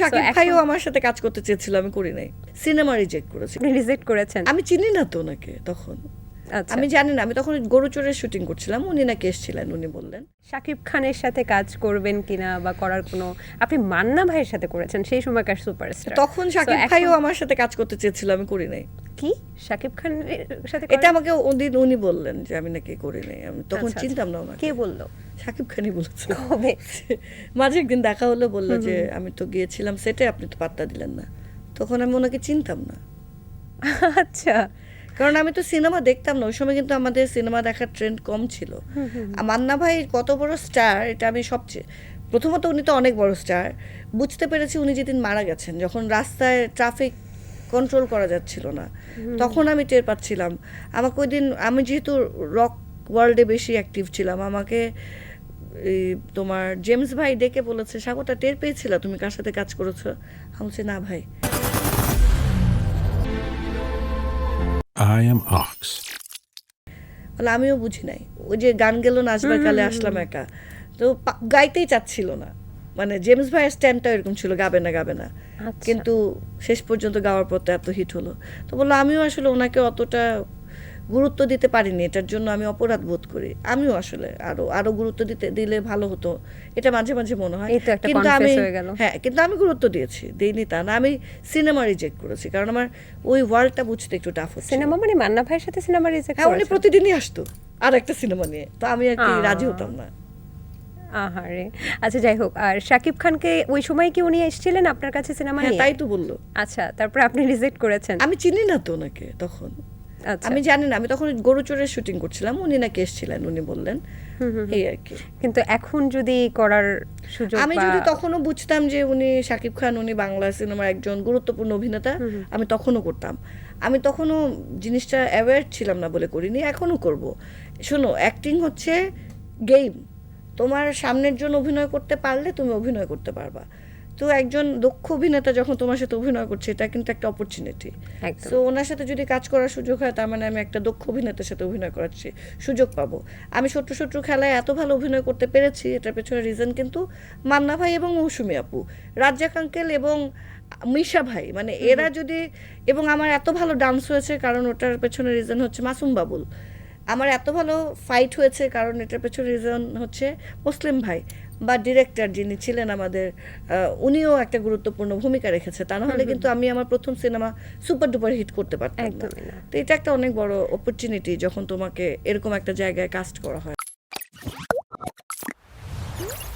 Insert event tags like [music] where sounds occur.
শাকিব ভাইও আমার সাথে কাজ করতে চেয়েছিল আমি করি নাই। সিনেমা রিজেক্ট করেছি। রিজেক্ট করেছেন। আমি চিনি না তো ওনাকে তখন। আমি জানি না আমি তখন গরু চোরের শুটিং করছিলাম উনি নাকি এসেছিলেন উনি বললেন। শাকিব খানের সাথে কাজ করবেন কিনা বা করার কোনো আপনি মান্না ভাইয়ের সাথে করেছেন সেই সময়কার সুপারস্টার তখন শাকিব ভাইও আমার সাথে কাজ করতে চেয়েছিল আমি করি নাই। কি? শাকিব খানের সাথে এটা আমাকে ওদিন উনি বললেন যে আমি নাকি করি নাই আমি তখন আচ্ছা, চিনতাম না ওনাকে। কে বলল? শাকিব খানই বলেছে কবে? [laughs] মাঝে একদিন দেখা হলো বলল যে আমি তো গিয়েছিলাম সেটে আপনি তো পাত্তা দিলেন না। তখন আমি ওনাকে চিনতাম না। আচ্ছা। কারণ আমি তো সিনেমা দেখতাম না ওই সময় কিন্তু আমাদের সিনেমা দেখার ট্রেন্ড কম ছিল। মান্না ভাই কত বড় স্টার এটা আমি সবচেয়ে প্রথমত উনি তো অনেক বড় স্টার বুঝতে পেরেছি উনি যেদিন মারা গেছেন যখন রাস্তায় ট্রাফিক কন্ট্রোল করা যাচ্ছিল না তখন আমি টের পাচ্ছিলাম। আমাকে ওই দিন আমি যেহেতু রক ওয়ার্ল্ডে বেশি অ্যাক্টিভ ছিলাম আমাকে এই তোমার জেমস ভাই ডেকে বলেছে স্বাগতা টের পেয়েছিল? তুমি কার সাথে কাজ করেছ? আমি বলছি না ভাই। I এম অক্স বলে আমিও বুঝি নাই। ওই যে গান গেল নাচবার কালে আসলাম একা। তো পা- গাইতেই চাচ্ছিল না। মানে জেমস ভাইয়ের স্ট্যান্ডটা এরকম ছিল গাবে না গাবে না। আচ্ছা। কিন্তু শেষ পর্যন্ত গাওয়ার পর তো এত হিট হলো। তো বলল আমিও আসলে ওনাকে অতটা গুরুত্ব দিতে পারিনি এটার জন্য আমি অপরাধ বোধ করি। আমিও আসলে আরও আরও গুরুত্ব দিতে দিলে ভালো হতো। এটা মাঝে মাঝে মনে হয়। কিন্তু আমি হ্যাঁ কিন্তু আমি গুরুত্ব দিয়েছি দিইনি তা না। আমি সিনেমা রিজেক্ট করেছি কারণ আমার ওই ওয়ার্ল্ডটা বুঝতে একটু টাফ হচ্ছে। সিনেমা মানে মান্না ভাইয়ের সাথে সিনেমা রিজেক্ট হ্যাঁ উনি প্রতিদিনই আসতো আর একটা সিনেমা নিয়ে। তো আমি আর কি রাজি হতাম না। আহারে। আচ্ছা যাই হোক আর শাকিব খানকে ওই সময় কি উনি এসেছিলেন আপনার কাছে সিনেমা হ্যাঁ নিয়ে? তাই তো বলল। আচ্ছা তারপরে আপনি রিজেক্ট করেছেন। আমি চিনি না তো ওনাকে তখন। আমি জানি না আমি তখন গরু চোরের শুটিং করছিলাম উনি নাকি এসেছিলেন উনি বললেন। এই আর কি। কিন্তু এখন যদি করার সুযোগ আমি যদি তখনও বুঝতাম যে উনি শাকিব খান উনি বাংলা সিনেমার একজন গুরুত্বপূর্ণ অভিনেতা আমি তখনও করতাম। আমি তখনও জিনিসটা অ্যাওয়ার ছিলাম না বলে করিনি এখনও করব। শোনো অ্যাক্টিং হচ্ছে গেম তোমার সামনের জন্য অভিনয় করতে পারলে তুমি অভিনয় করতে পারবা। তো একজন দক্ষ অভিনেতা যখন তোমার সাথে অভিনয় করছে এটা কিন্তু একটা অপরচুনিটি। তো ওনার সাথে যদি কাজ করার সুযোগ হয় তার মানে আমি একটা দক্ষ অভিনেতার সাথে অভিনয় করার সুযোগ পাবো। আমি শত্রু শত্রু খেলায় এত ভালো অভিনয় করতে পেরেছি এটার পেছনে রিজন কিন্তু মান্না ভাই এবং মৌসুমি আপু। রাজ্জাক আঙ্কেল এবং মিশা ভাই মানে এরা যদি এবং আমার এত ভালো ডান্স হয়েছে কারণ ওটার পেছনে রিজন হচ্ছে মাসুম বাবুল। আমার এত ভালো ফাইট হয়েছে কারণ এটার পেছনে রিজন হচ্ছে মুসলিম ভাই। বা ডিরেক্টর যিনি ছিলেন আমাদের আহ, উনিও একটা গুরুত্বপূর্ণ ভূমিকা রেখেছে। তা নাহলে কিন্তু আমি আমার প্রথম সিনেমা সুপার ডুপার হিট করতে পারতাম না। তো এটা একটা অনেক বড় অপরচুনিটি যখন তোমাকে এরকম একটা জায়গায় কাস্ট করা হয়।